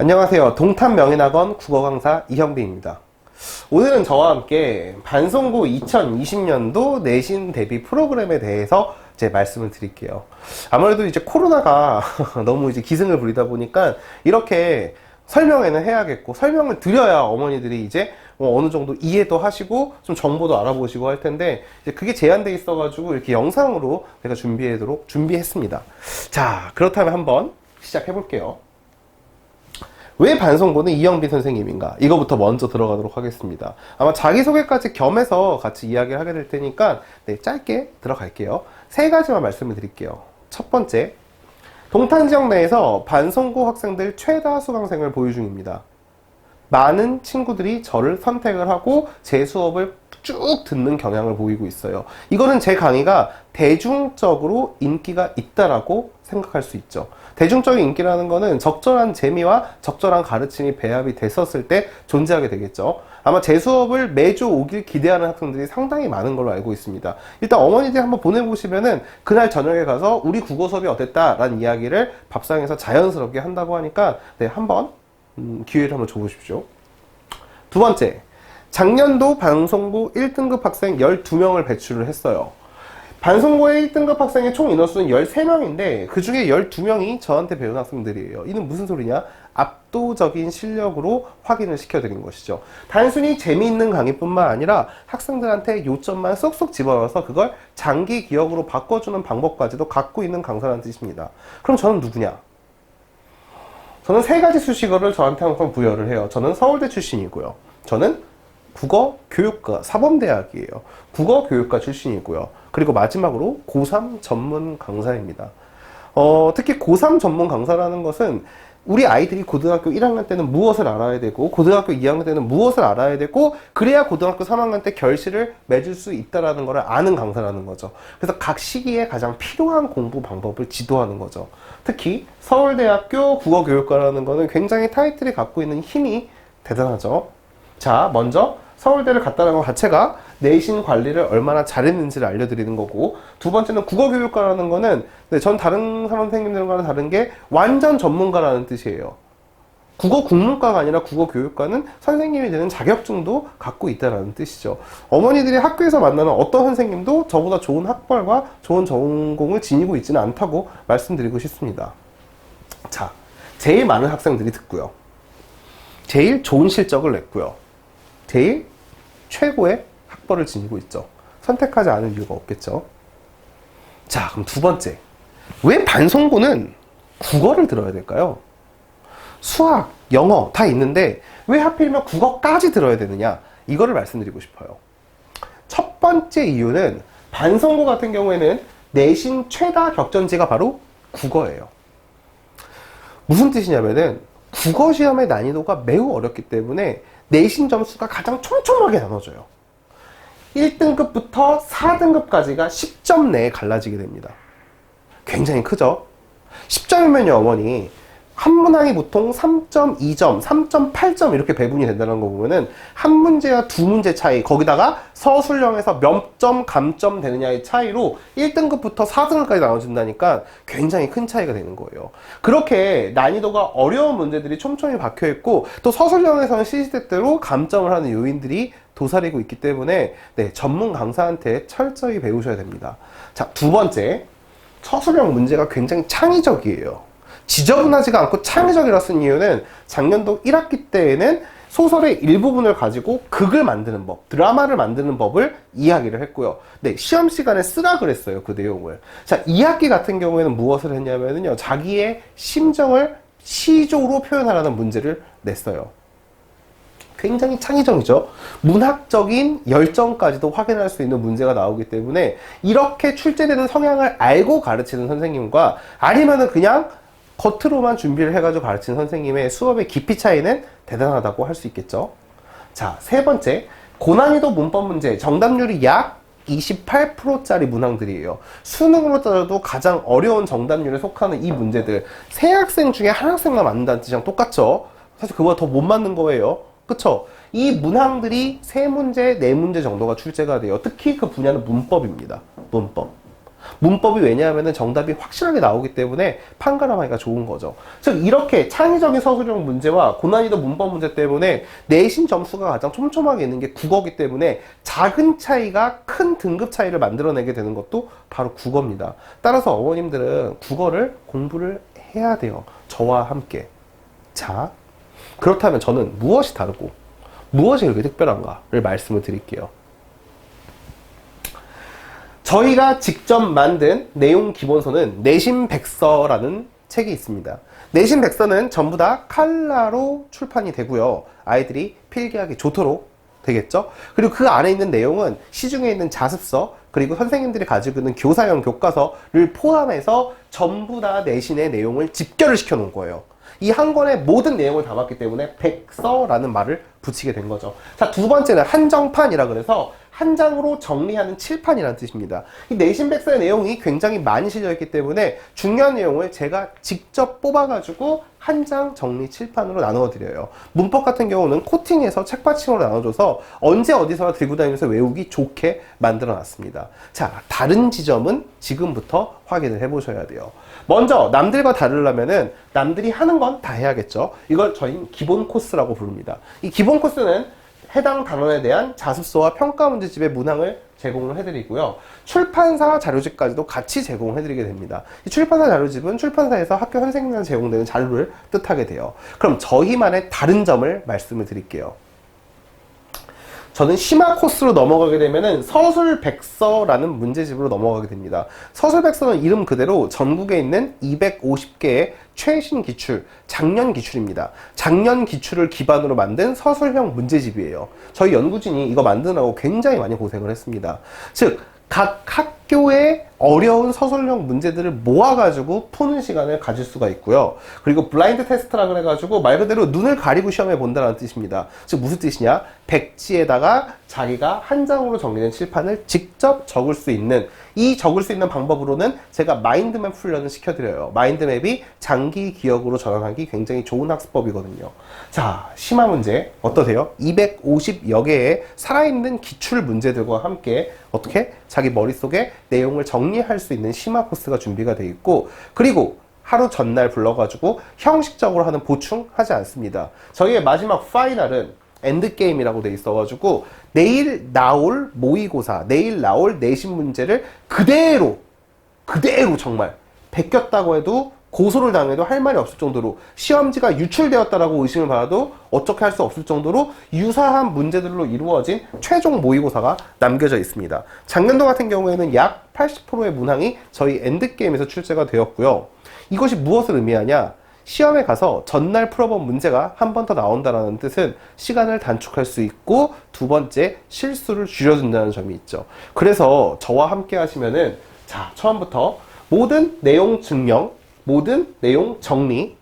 안녕하세요. 동탄 명인학원 국어 강사 이형빈입니다. 오늘은 저와 함께 반송고 2020년도 내신 대비 프로그램에 대해서 제 말씀을 드릴게요. 아무래도 이제 코로나가 너무 이제 기승을 부리다 보니까 이렇게 설명회는 해야겠고 설명을 드려야 어머니들이 이제 뭐 어느 정도 이해도 하시고 좀 정보도 알아보시고 할 텐데 이제 그게 제한돼 있어가지고 이렇게 영상으로 제가 준비하도록 준비했습니다. 자 그렇다면 한번 시작해 볼게요. 왜 반송고는 이영빈 선생님인가? 이거부터 먼저 들어가도록 하겠습니다. 아마 자기소개까지 겸해서 같이 이야기를 하게 될 테니까 네, 짧게 들어갈게요. 세 가지만 말씀을 드릴게요. 첫 번째, 동탄 지역 내에서 반송고 학생들 최다 수강생을 보유 중입니다. 많은 친구들이 저를 선택을 하고 제 수업을 쭉 듣는 경향을 보이고 있어요. 이거는 제 강의가 대중적으로 인기가 있다라고 생각할 수 있죠. 대중적인 인기라는 거는 적절한 재미와 적절한 가르침이 배합이 됐었을 때 존재하게 되겠죠. 아마 제 수업을 매주 오길 기대하는 학생들이 상당히 많은 걸로 알고 있습니다. 일단 어머니들 한번 보내보시면은 그날 저녁에 가서 우리 국어 수업이 어땠다라는 이야기를 밥상에서 자연스럽게 한다고 하니까 네, 한번 음, 기회를 한번 줘보십시오. 두 번째, 작년도 반송고 1등급 학생 12명을 배출을 했어요. 반송고의 1등급 학생의 총 인원수는 13명인데 그 중에 12명이 저한테 배운 학생들이에요. 이는 무슨 소리냐? 압도적인 실력으로 확인을 시켜드린 것이죠. 단순히 재미있는 강의뿐만 아니라 학생들한테 요점만 쏙쏙 집어넣어서 그걸 장기 기억으로 바꿔주는 방법까지도 갖고 있는 강사라는 뜻입니다. 그럼 저는 누구냐? 저는 세 가지 수식어를 저한테 항상 부여를 해요. 저는 서울대 출신이고요. 저는 국어 교육과 사범대학이에요. 국어 교육과 출신이고요. 그리고 마지막으로 고3 전문 강사입니다. 어, 특히 고3 전문 강사라는 것은 우리 아이들이 고등학교 1학년 때는 무엇을 알아야 되고 고등학교 2학년 때는 무엇을 알아야 되고 그래야 고등학교 3학년 때 결실을 맺을 수 있다라는 것을 아는 강사라는 거죠. 그래서 각 시기에 가장 필요한 공부 방법을 지도하는 거죠. 특히 서울대학교 국어교육과라는 것은 굉장히 타이틀이 갖고 있는 힘이 대단하죠. 자, 먼저 서울대를 갔다는 것 자체가 내신 관리를 얼마나 잘했는지를 알려드리는 거고 두 번째는 국어교육과라는 거는 네, 전 다른 선생님들과는 다른 게 완전 전문가라는 뜻이에요. 국어 국문과가 아니라 국어 교육과는 선생님이 되는 자격증도 갖고 있다는 뜻이죠. 어머니들이 학교에서 만나는 어떤 선생님도 저보다 좋은 학벌과 좋은 전공을 지니고 있지는 않다고 말씀드리고 싶습니다. 자, 제일 많은 학생들이 듣고요. 제일 좋은 실적을 냈고요. 제일 최고의 학벌을 지니고 있죠. 선택하지 않을 이유가 없겠죠. 자, 그럼 두 번째. 왜 반송고는 국어를 들어야 될까요? 수학, 영어 다 있는데 왜 하필이면 국어까지 들어야 되느냐? 이거를 말씀드리고 싶어요. 첫 번째 이유는 반송고 같은 경우에는 내신 최다 격전지가 바로 국어예요. 무슨 뜻이냐면은 국어 시험의 난이도가 매우 어렵기 때문에 내신 점수가 가장 촘촘하게 나눠져요. 1등급부터 4등급까지가 10점 내에 갈라지게 됩니다. 굉장히 크죠? 10점이면요, 어머니. 한 문항이 보통 3.2점, 3.8점 이렇게 배분이 된다는 거 보면은 한 문제와 두 문제 차이, 거기다가 서술형에서 몇 점 감점 되느냐의 차이로 1등급부터 4등급까지 나눠진다니까 굉장히 큰 차이가 되는 거예요. 그렇게 난이도가 어려운 문제들이 촘촘히 박혀 있고 또 서술형에서는 시시때때로 감점을 하는 요인들이 도사리고 있기 때문에 네, 전문 강사한테 철저히 배우셔야 됩니다. 자, 두 번째. 서술형 문제가 굉장히 창의적이에요. 지저분하지가 않고 창의적이라 쓴 이유는 작년도 1학기 때에는 소설의 일부분을 가지고 극을 만드는 법, 드라마를 만드는 법을 이야기를 했고요. 네, 시험 시간에 쓰라 그랬어요, 그 내용을. 자, 2학기 같은 경우에는 무엇을 했냐면요. 자기의 심정을 시조로 표현하라는 문제를 냈어요. 굉장히 창의적이죠. 문학적인 열정까지도 확인할 수 있는 문제가 나오기 때문에 이렇게 출제되는 성향을 알고 가르치는 선생님과 아니면은 그냥 겉으로만 준비를 해가지고 가르치는 선생님의 수업의 깊이 차이는 대단하다고 할 수 있겠죠. 자, 세 번째. 고난이도 문법 문제. 정답률이 약 28%짜리 문항들이에요. 수능으로 따져도 가장 어려운 정답률에 속하는 이 문제들. 세 학생 중에 한 학생만 맞는다는 뜻이랑 똑같죠? 사실 그보다 더 못 맞는 거예요. 그쵸? 이 문항들이 세 문제, 네 문제 정도가 출제가 돼요. 특히 그 분야는 문법입니다. 문법. 문법이 왜냐하면 정답이 확실하게 나오기 때문에 판가름하기가 좋은 거죠. 즉 이렇게 창의적인 서술형 문제와 고난이도 문법 문제 때문에 내신 점수가 가장 촘촘하게 있는 게 국어기 때문에 작은 차이가 큰 등급 차이를 만들어내게 되는 것도 바로 국어입니다. 따라서 어머님들은 국어를 공부를 해야 돼요. 저와 함께. 자, 그렇다면 저는 무엇이 다르고 무엇이 그렇게 특별한가를 말씀을 드릴게요. 저희가 직접 만든 내용 기본서는 내신 백서라는 책이 있습니다. 내신 백서는 전부 다 칼라로 출판이 되고요. 아이들이 필기하기 좋도록 되겠죠? 그리고 그 안에 있는 내용은 시중에 있는 자습서, 그리고 선생님들이 가지고 있는 교사형 교과서를 포함해서 전부 다 내신의 내용을 집결을 시켜 놓은 거예요. 이 한 권의 모든 내용을 담았기 때문에 백서라는 말을 붙이게 된 거죠. 자, 두 번째는 한정판이라 그래서 한 장으로 정리하는 칠판이라는 뜻입니다. 이 내신 백서의 내용이 굉장히 많이 실려있기 때문에 중요한 내용을 제가 직접 뽑아가지고 한 장 정리 칠판으로 나누어 드려요. 문법 같은 경우는 코팅해서 책받침으로 나눠줘서 언제 어디서나 들고 다니면서 외우기 좋게 만들어 놨습니다. 자, 다른 지점은 지금부터 확인을 해보셔야 돼요. 먼저 남들과 다르려면은 남들이 하는 건 다 해야겠죠. 이걸 저희는 기본 코스라고 부릅니다. 이 기본 코스는 해당 단원에 대한 자습서와 평가 문제집의 문항을 제공을 해드리고요. 출판사 자료집까지도 같이 제공을 해드리게 됩니다. 이 출판사 자료집은 출판사에서 학교 선생님한테 제공되는 자료를 뜻하게 돼요. 그럼 저희만의 다른 점을 말씀을 드릴게요. 저는 심화 코스로 넘어가게 되면은 서술백서라는 문제집으로 넘어가게 됩니다. 서술백서는 이름 그대로 전국에 있는 250개의 최신 기출, 작년 기출입니다. 작년 기출을 기반으로 만든 서술형 문제집이에요. 저희 연구진이 이거 만드느라고 굉장히 많이 고생을 했습니다. 즉, 각 학교의 어려운 서술형 문제들을 모아가지고 푸는 시간을 가질 수가 있고요. 그리고 블라인드 테스트라 그래가지고 말 그대로 눈을 가리고 시험해 본다는 뜻입니다. 즉 무슨 뜻이냐? 백지에다가 자기가 한 장으로 정리된 칠판을 직접 적을 수 있는 이 적을 수 있는 방법으로는 제가 마인드맵 훈련을 시켜드려요. 마인드맵이 장기 기억으로 전환하기 굉장히 좋은 학습법이거든요. 자, 심화 문제 어떠세요? 250여 개의 살아있는 기출 문제들과 함께 어떻게 자기 머릿속에 내용을 정리 할 수 있는 심화 코스가 준비가 되어 있고 그리고 하루 전날 불러가지고 형식적으로 하는 보충하지 않습니다. 저희의 마지막 파이널은 엔드게임이라고 돼 있어가지고 내일 나올 모의고사, 내일 나올 내신 문제를 그대로, 그대로 정말 베꼈다고 해도 고소를 당해도 할 말이 없을 정도로 시험지가 유출되었다라고 의심을 받아도 어떻게 할 수 없을 정도로 유사한 문제들로 이루어진 최종 모의고사가 남겨져 있습니다. 작년도 같은 경우에는 약 80%의 문항이 저희 엔드게임에서 출제가 되었고요. 이것이 무엇을 의미하냐? 시험에 가서 전날 풀어본 문제가 한 번 더 나온다는 뜻은 시간을 단축할 수 있고 두 번째 실수를 줄여준다는 점이 있죠. 그래서 저와 함께 하시면은 자 처음부터 모든 내용 증명, 모든 내용 정리,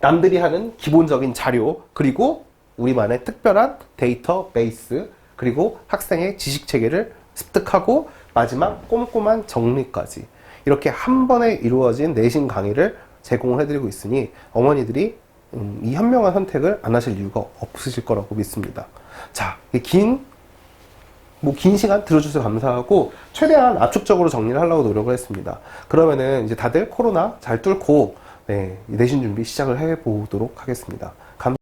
남들이 하는 기본적인 자료, 그리고 우리만의 특별한 데이터 베이스, 그리고 학생의 지식 체계를 습득하고 마지막 꼼꼼한 정리까지 이렇게 한 번에 이루어진 내신 강의를 제공을 해드리고 있으니 어머니들이 음, 이 현명한 선택을 안 하실 이유가 없으실 거라고 믿습니다. 자, 긴, 뭐, 긴 시간 들어주셔서 감사하고, 최대한 압축적으로 정리를 하려고 노력을 했습니다. 그러면은 이제 다들 코로나 잘 뚫고, 네, 내신 준비 시작을 해보도록 하겠습니다.